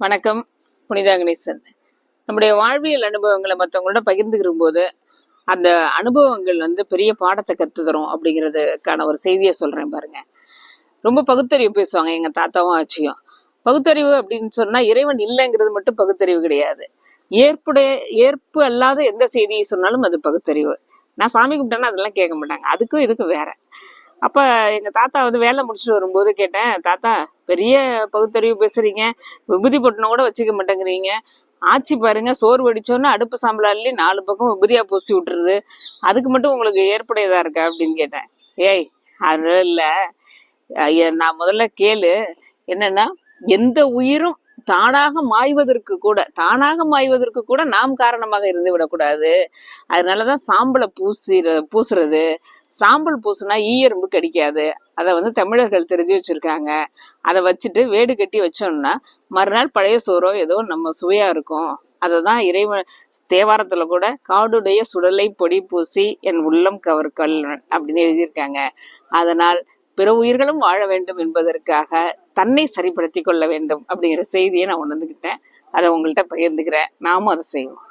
வணக்கம் புனிதா கணேசன் நம்முடைய வாழ்வியல் அனுபவங்களை மற்றவங்களோட பகிர்ந்துக்கிற போது அந்த அனுபவங்கள் வந்து பெரிய பாடத்தை கற்று தரும் அப்படிங்கிறதுக்கான ஒரு செய்தியை சொல்றேன் பாருங்க. ரொம்ப பகுத்தறிவு பேசுவாங்க எங்க தாத்தாவும் ஆச்சியும். பகுத்தறிவு அப்படின்னு சொன்னா இறைவன் இல்லைங்கிறது மட்டும் பகுத்தறிவு கிடையாது. ஏற்புடைய ஏற்பு அல்லாத எந்த செய்தியை சொன்னாலும் அது பகுத்தறிவு. நான் சாமி கும்பிட்டேன்னா அதெல்லாம் கேட்க மாட்டாங்க. அதுக்கும் இதுக்கும் வேற. அப்போ எங்கள் தாத்தா வந்து வேலை முடிச்சுட்டு வரும்போது கேட்டேன் தாத்தா பெரிய பகுத்தறிவு பேசுகிறீங்க விபூதி பொட்டணம் கூட வச்சுக்க மாட்டேங்கிறீங்க. ஆச்சி பாருங்க சோறு வடிச்சோன்னு அடுப்பு சாம்பல் நாலு பக்கம் விபூதியா பூசி விட்டுருது. அதுக்கு மட்டும் உங்களுக்கு ஏற்புடையதா இருக்கா? அப்படின்னு கேட்டேன். ஏய் அது இல்லை. நான் முதல்ல கேளு. என்னன்னா எந்த உயிரும் தானாக மாய்வதற்கு கூட தானாக மாய்வதற்கு கூட நாம் காரணமாக இருந்து விடக்கூடாது. அதனாலதான் சாம்பலை பூசி பூசுறது. சாம்பல் பூசுனா ஈயரும்பு கடிக்காது. அதை வந்து தமிழர்கள் தெரிஞ்சு வச்சிருக்காங்க. அதை வச்சுட்டு வேடு கட்டி வச்சோம்னா மறுநாள் பழைய சோறோ ஏதோ நம்ம சுவையா இருக்கும். அதை தான் இறைவன் தேவாரத்துல கூட காடுடைய சுடலை பொடி பூசி என் உள்ளம் கவர்கல் அப்படின்னு எழுதியிருக்காங்க. அதனால் பிற உயிர்களும் வாழ வேண்டும் என்பதற்காக தன்னை சரிப்படுத்தி கொள்ள வேண்டும் அப்படிங்கிற செய்தியை நான் உணர்ந்துக்கிட்டேன் அதை உங்கள்கிட்ட பகிர்ந்துக்கிறேன். நாமும் அதை செய்வோம்.